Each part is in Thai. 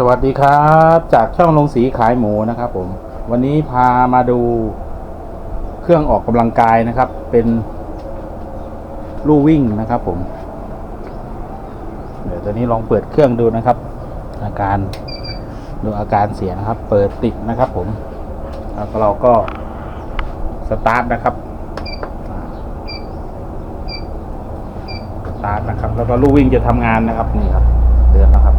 สวัสดีครับ จากช่องลงสีขายหมูนะครับผม วันนี้พามาดูเครื่องออกกำลังกายนะครับ เป็นลู่วิ่งนะครับผม เดี๋ยวตอนนี้ลองเปิดเครื่องดูนะครับ อาการดูอาการเสียนะครับ เปิดติดนะครับผม แล้วก็เราก็สตาร์ทนะครับสตาร์ทนะครับ แล้วก็ลู่วิ่งจะทำงานนะครับนี่ครับ เดือนนะครับ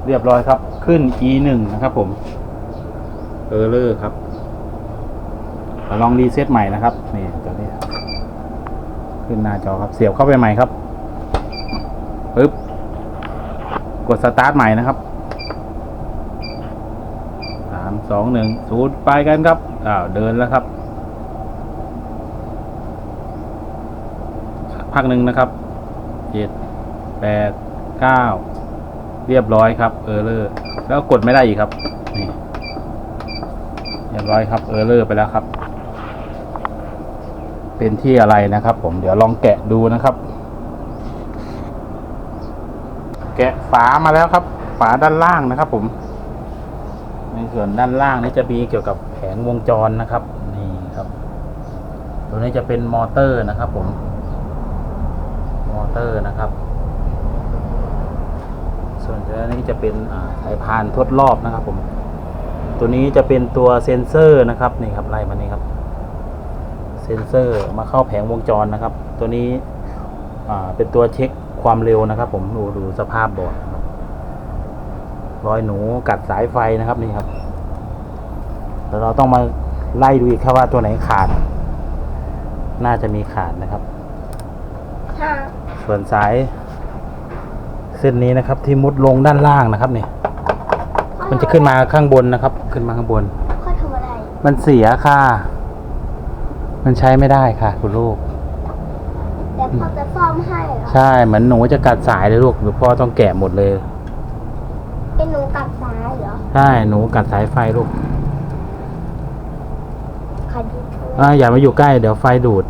เรียบร้อยครับ ขึ้น e หนึ่งนะครับผมเออเลอร์ครับเราลองรีเซ็ตใหม่นะครับนี่ตัวนี้ขึ้นหน้าจอครับเสียบเข้าไปใหม่ครับปึ๊บกดสตาร์ทใหม่นะครับสามสองหนึ่งศูนย์ไปกันครับอ้าวเดินแล้วครับพักหนึ่งนะครับเจ็ดแปดเก้า เรียบร้อยครับเออร์เลอร์แล้วกดไม่ได้อีกครับนี่เรียบร้อยครับเออร์เลอร์ไปแล้วครับ เป็นที่อะไรนะครับ ผมเดี๋ยวลองแกะดูนะครับ แกะฝามาแล้วครับ ฝาด้านล่างนะครับ ผม ในส่วนด้านล่างนี้จะมีเกี่ยวกับแผงวงจรนะครับนี่ครับ ตัวนี้จะเป็นมอเตอร์นะครับ ผม มอเตอร์นะครับ ส่วนตัวนี้จะเป็นอ่าสายพานทดรอบนะครับ ผม ตัวนี้จะเป็นตัวเซ็นเซอร์นะครับนี่ครับไล่มานี่ครับเซ็นเซอร์มาเข้าแผงวงจรนะครับ ตัวนี้อ่าเป็นตัวเช็คความเร็วนะครับ ผมดูดูสภาพบอร์ดนะครับรอยหนูกัดสายไฟนะครับนี่ครับแล้วเราต้องมาไล่ดูอีกครับว่าตัวไหนขาด น่าจะมีขาดนะครับค่ะส่วนสาย เส้นนี้นะครับ ที่มุดลงด้านล่างนะครับเนี่ยมันจะขึ้นมาข้างบนนะครับ ขึ้นมาข้างบน พ่อทำอะไรมันเสียค่ะ มันใช้ไม่ได้ค่ะ คุณลูกแต่พ่อจะซ่อมให้เหรอใช่เหมือนหนูจะกัดสายเลยลูกหรือพ่อต้องแกะหมดเลย เป็นหนูกัดซ้ายเหรอใช่หนูกัดสายไฟลูกคดีเธออ่าอย่ามาอยู่ใกล้เดี๋ยวไฟดูด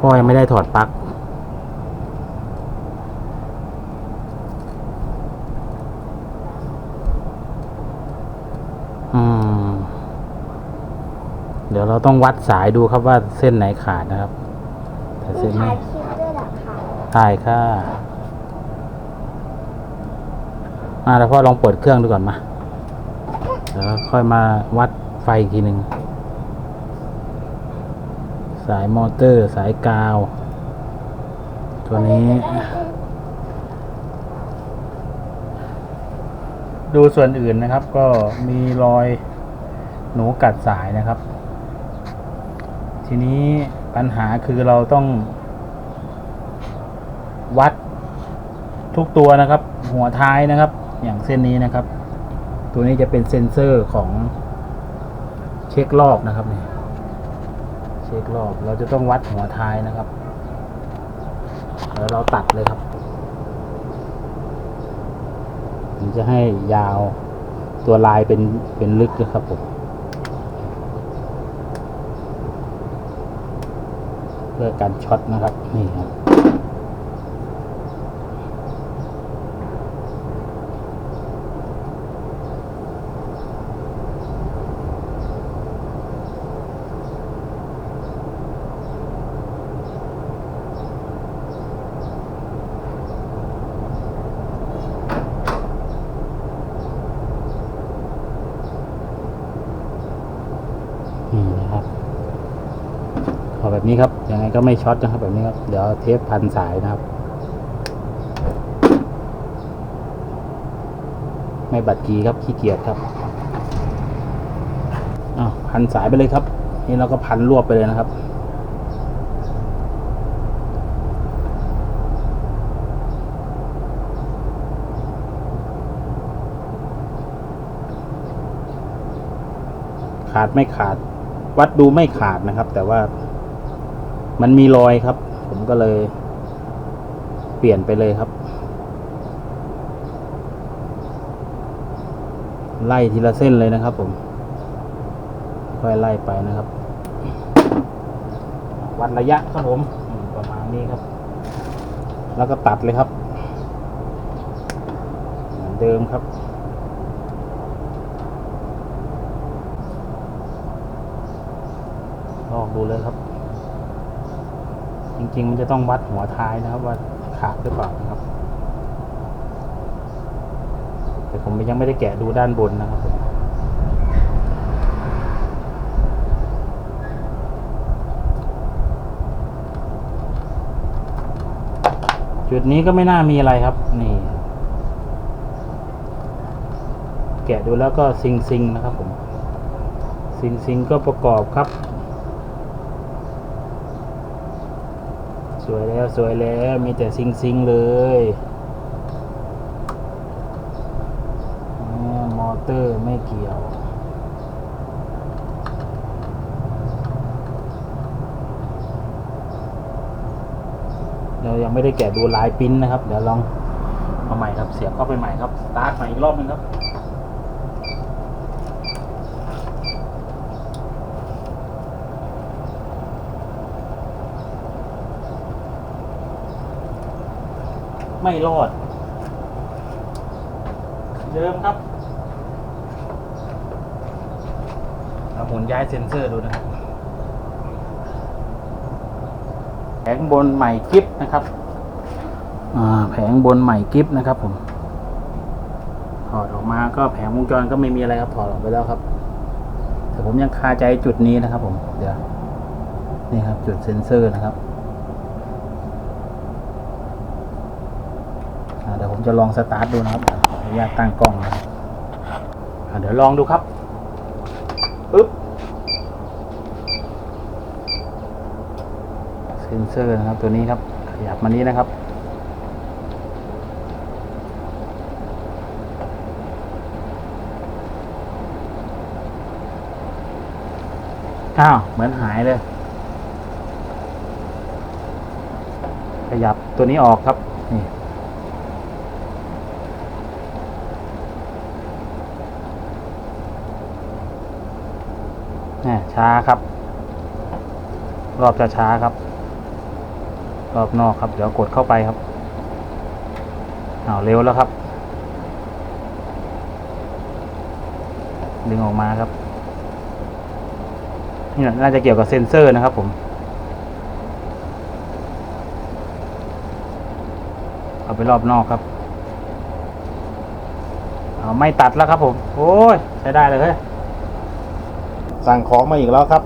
พ่อยังไม่ได้ถอดปลั๊ก ดี๋ยวเราต้องวัดสายดูครับว่าเส้นไหนขาดนะครับ แต่มีเส้นถ่านี้ยคลิปด้วยเหรอคะถ่ายค่ะมาแล้วพ่อลองเปิดเครื่องดูก่อนมาเดี๋ยวค่อยมาวัดไฟอีกทีหนึ่งสายมอเตอร์สายกาว ตัวนี้ ดูส่วนอื่นนะครับ ก็มีรอยหนูกัดสายนะครับ ทีนี้ปัญหาคือเราต้อง วัดทุกตัวนะครับ หัวท้ายนะครับ อย่างเส้นนี้นะครับ ตัวนี้จะเป็นเซ็นเซอร์ของเช็ครอบนะครับเนี่ยเช็ครอบเราจะต้องวัดหัวท้ายนะครับ แล้วเราตัดเลยครับถึงจะให้ยาวตัวลายเป็นเป็นลึกนะครับผม เพื่อการช็อตนะครับนี่ครับ อแบบนี้ครับ ยังไงก็ไม่ช็อตนะครับแบบนี้ครับ เดี๋ยวเทปพันสายนะครับ ไม่บัดกีครับขี้เกียจครับอ้าวพันสายไปเลยครับ นี่เราก็พันรวบไปเลยนะครับขาดไม่ขาด วัดดูไม่ขาดนะครับ แต่ว่า มันมีรอยครับ ผมก็เลย เปลี่ยนไปเลยครับ ไล่ทีละเส้นเลยนะครับ ผม ค่อยไล่ไปนะครับ วัดระยะครับผมประมาณนี้ครับ แล้วก็ตัดเลยครับ เหมือนเดิมครับลอกดูเลยครับ จริงๆ มันจะต้องวัดหัวท้ายนะครับว่าขาดหรือเปล่านะครับ แต่ผมยังไม่ได้แกะดูด้านบนนะครับผมจุดนี้ก็ไม่น่ามีอะไรครับ นี่ แกะดูแล้วก็ซิงซิงนะครับผม ซิงซิงก็ประกอบครับ สวยแล้วสวยแล้วมีแต่ซิงซิงๆเลยเนี่ยมอเตอร์ไม่เกี่ยวเรายังไม่ได้แกะดูลายปริ้นนะครับ เดี๋ยวลองเอาใหม่ครับเสียบเข้าไปใหม่ครับสตาร์ทใหม่อีกรอบหนึงครับ ไม่รอด เดิมครับเราหมุนย้ายเซ็นเซอร์ดูนะครับแผงบนใหม่กิฟนะครับอ่าแผงบนใหม่กิฟนะครับผมถอดออกมาก็แผงวงจรก็ไม่มีอะไรครับถอดออกไปแล้วครับ แต่ผมยังคาใจจุดนี้นะครับผมเดี๋ยวนี่ครับจุดเซ็นเซอร์นะครับ อ่าเดี๋ยวผม จะลองสตาร์ทดูนะครับขออนุญาตตั้งกล้องนะเดี๋ยวลองดูครับปึ๊บเซนเซอร์นะครับตัวนี้ครับ ขยับมานี้นะครับอ้าวเหมือนหายเลย ขยับตัวนี้ออกครับ นี่ เนี่ย ช้าครับ รอบจะช้าครับ รอบนอกครับ เดี๋ยวกดเข้าไปครับเอาเร็วแล้วครับ ดึงออกมาครับนี่น่าจะเกี่ยวกับเซ็นเซอร์นะครับผมเอาไปรอบนอกครับ เอาไม่ตัดแล้วครับผม โอ้ย ใช้ได้เลยเฮ้ย สั่งของมาอีกแล้วครับ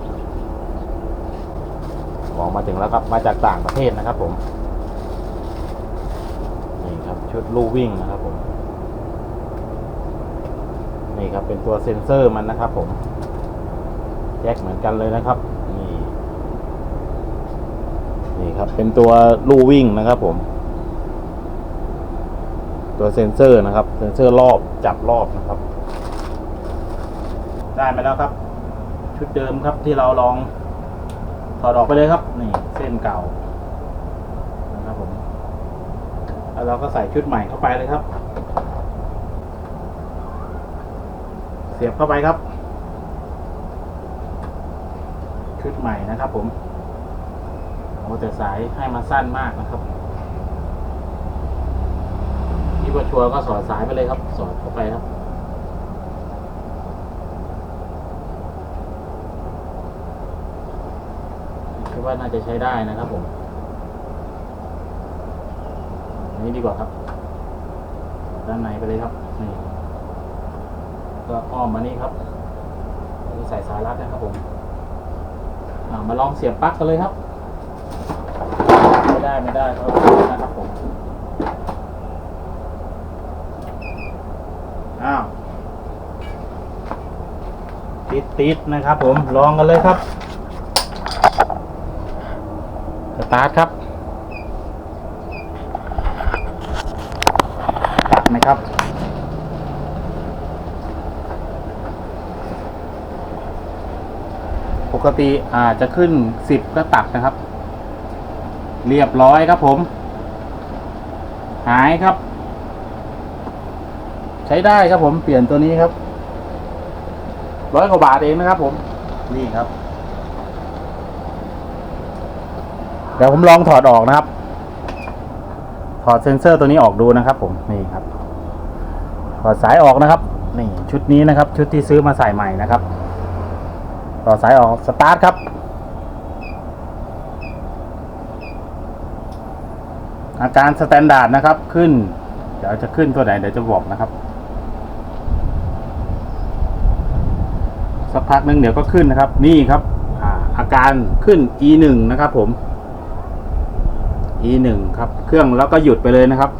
ของมาถึงแล้วครับ มาจากต่างประเทศนะครับ ผม นี่ครับชุดลู่วิ่งนะครับ ผม นี่ครับเป็นตัวเซ็นเซอร์มันนะครับ ผมแยกเหมือนกันเลยนะครับ นี่ นี่ครับเป็นตัวลู่วิ่งนะครับ ผม ตัวเซ็นเซอร์นะครับ เซ็นเซอร์รอบจับรอบนะครับ ได้มาแล้วครับ ชุดเดิมครับที่เราลองถอดออกไปเลยครับ นี่เส้นเก่านะครับผม แล้วเราก็ใส่ชุดใหม่เข้าไปเลยครับ เสียบเข้าไปครับ ชุดใหม่นะครับผมโอ้แต่สายให้มาสั้นมากนะครับที่ว่าชัวก็สอดสายไปเลยครับ สอดเข้าไปครับ ว่าน่าจะใช้ได้นะครับผมอันนี้ดีกว่าครับ ด้านในไปเลยครับนี่ก็อ้อมมานี่ครับนี่ใส่สายรัดนะครับผมามาลองเสียบปลั๊กกันเลยครับ ไม่ได้ไม่ได้ครับนะครับผมอ้าวติดติดนะครับผมลองกันเลยครับ ตาร์ทครับตัดไหมครับ ปกติอาจจะขึ้นสิบก็ตัดนะครับ เรียบร้อยครับผม หายครับ ใช้ได้ครับผมเปลี่ยนตัวนี้ครับร้อยกว่าบาทเองนะครับผม นี่ครับ ดี๋ยวผมลองถอดออกนะครับ ถอดเซ็นเซอร์ตัวนี้ออกดูนะครับ ผมนี่ครับ ถอดสายออกนะครับ นี่ชุดนี้นะครับ ชุดที่ซื้อมาใส่ใหม่นะครับ ต่อสายออกสตาร์ทครับอาการสแตนดาร์ดนะครับขึ้น เดี๋ยวจะขึ้นตัวไหนเดี๋ยวจะบอกนะครับ สักพักหนึ่งเดี๋ยวก็ขึ้นนะครับ นี่ครับอาอาการขึ้น e หนึ่งนะครับผม e หนึ่งครับ เครื่องแล้วก็หยุดไปเลยนะครับ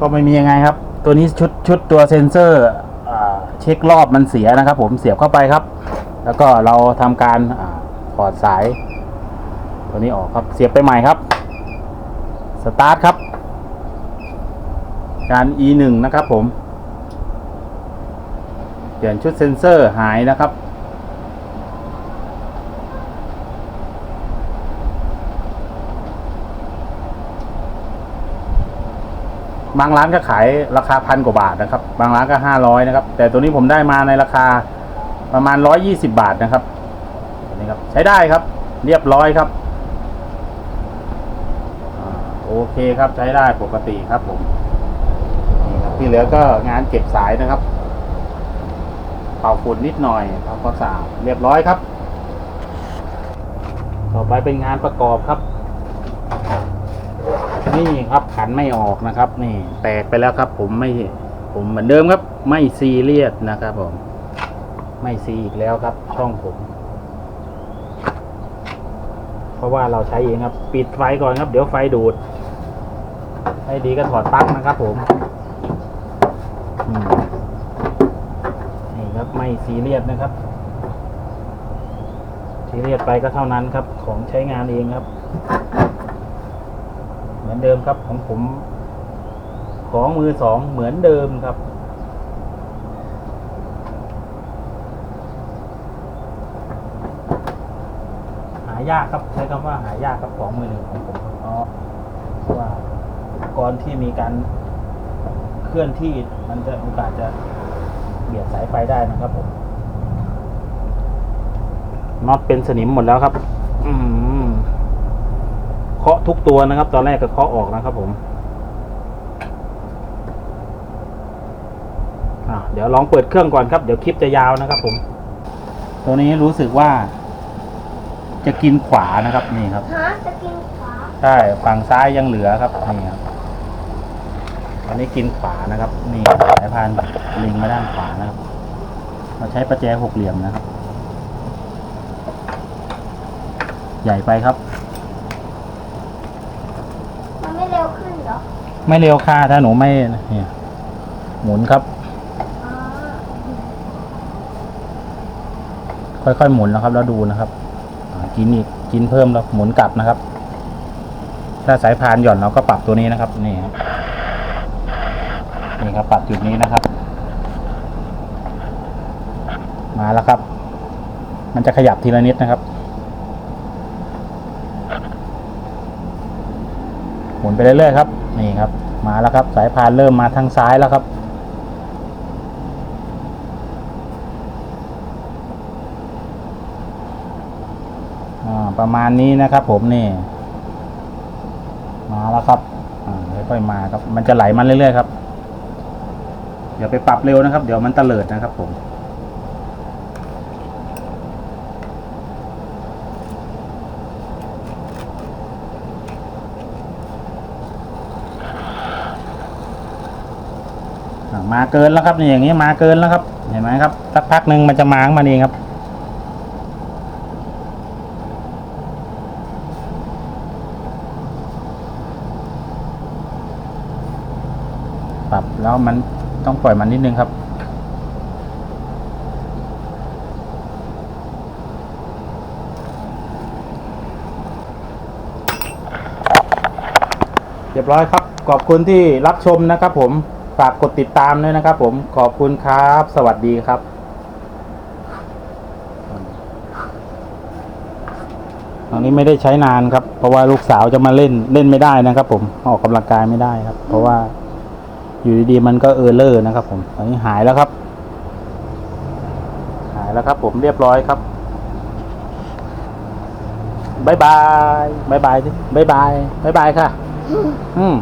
ก็ไม่มียังไงครับ ตัวนี้ชุดชุดตัวเซ็นเซอร์เช็ครอบมันเสียนะครับ ผมเสียบเข้าไปครับ แล้วก็เราทำการถอดสาย ตัวนี้ออกครับเสียบไปใหม่ครับสตาร์ทครับการ e หนึ่งนะครับผม เปลี่ยนชุดเซ็นเซอร์หายนะครับ บางร้านก็ขายราคาพันกว่าบาทนะครับ บางร้านก็ห้าร้อยนะครับ แต่ตัวนี้ผมได้มาในราคาประมาณร้อยยี่สิบาทนะครับนี้ครับ ใช้ได้ครับ เรียบร้อยครับอโอเคครับใช้ได้ปกติครับผมนี่ครับที่เหลือก็งานเก็บสายนะครับ เป่าฝุ่นนิดหน่อยทำความสะอาดเรียบร้อยครับ ต่อไปเป็นงานประกอบครับ นี่ครับขันไม่ออกนะครับ นี่แตกไปแล้วครับ ผมไม่ผมเหมือนเดิมครับ ไม่ซีเรียสนะครับผมไม่ซีอีกแล้วครับ ช่องผม เพราะว่าเราใช้เองครับ ปิดไฟก่อนครับ เดี๋ยวไฟดูดให้ดีก็ถอดปลั๊กนะครับ ผมนี่ครับไม่ซีเรียสนะครับซีเรียสไปก็เท่านั้นครับ ของใช้งานเองครับ มือนเดิมครับของผม ของมือสองเหมือนเดิมครับหายากครับใช้คำว่าหายากครับของมือหนึ่งของผมครับเพราะว่าก่อนที่มีการเคลื่อนที่มันจะโอกาสจะเบียดสายไฟได้นะครับผมน็อตเป็นสนิมหมดแล้วครับ อืม เคาะทุกตัวนะครับ ตอนแรกก็เคาะออกนะครับผมอ่าเดี๋ยวลองเปิดเครื่องก่อนครับ เดี๋ยวคลิปจะยาวนะครับผม ตัวนี้รู้สึกว่า จะกินขวานะครับนี่ครับฮะจะกินขวาใช่ฝั่งซ้ายยังเหลือครับนี่ครับอันนี้กินขวานะครับ นี่สายพานลิงมาด้านขวานะครับ เราใช้ประแจหกเหลี่ยมนะครับ ใหญ่ไปครับ มันไม่เร็วขึ้นเหรอ ไม่เร็วค่าถ้าหนูไม่เนี่ยหมุนครับ ค่อยๆหมุนนะครับ แล้วดูนะครับกินอีกกินเพิ่มแล้วหมุนกลับนะครับ ถ้าสายพานหย่อนเราก็ปรับตัวนี้นะครับ นี่ครับนี่ครับปรับจุดนี้นะครับ มาแล้วครับ มันจะขยับทีละนิดนะครับหมุนไปเรื่อยๆครับ นี่ครับ มาแล้วครับสายพานเริ่มมาทางซ้ายแล้วครับประมาณนี้นะครับผมนี่ มาแล้วครับค่อยๆมาครับ มันจะไหลมาเรื่อยๆครับ เดี๋ยวไปปรับเร็วนะครับ เดี๋ยวมันเตลิดนะครับผม มาเกินแล้วครับนี่อย่างนี้มาเกินแล้วครับ เห็นไหมครับ สักพักหนึ่งมันจะมาของมันเองครับ ปรับแล้วมันต้องปล่อยมันนิดนึงครับเรียบร้อยครับ ขอบคุณที่รับชมนะครับผม ฝากกดติดตามด้วยนะครับผมขอบคุณครับ สวัสดีครับตอนนี้ไม่ได้ใช้นานครับ เพราะว่าลูกสาวจะมาเล่นเล่นไม่ได้นะครับ ผมออกกำลังกายไม่ได้ครับ เพราะว่าอยู่ดีๆมันก็เออร์เลอร์นะครับ ผมตอนนี้หายแล้วครับ หายแล้วครับ ผมเรียบร้อยครับบายบายบายบายดิบายบายบายบายค่ะ อืม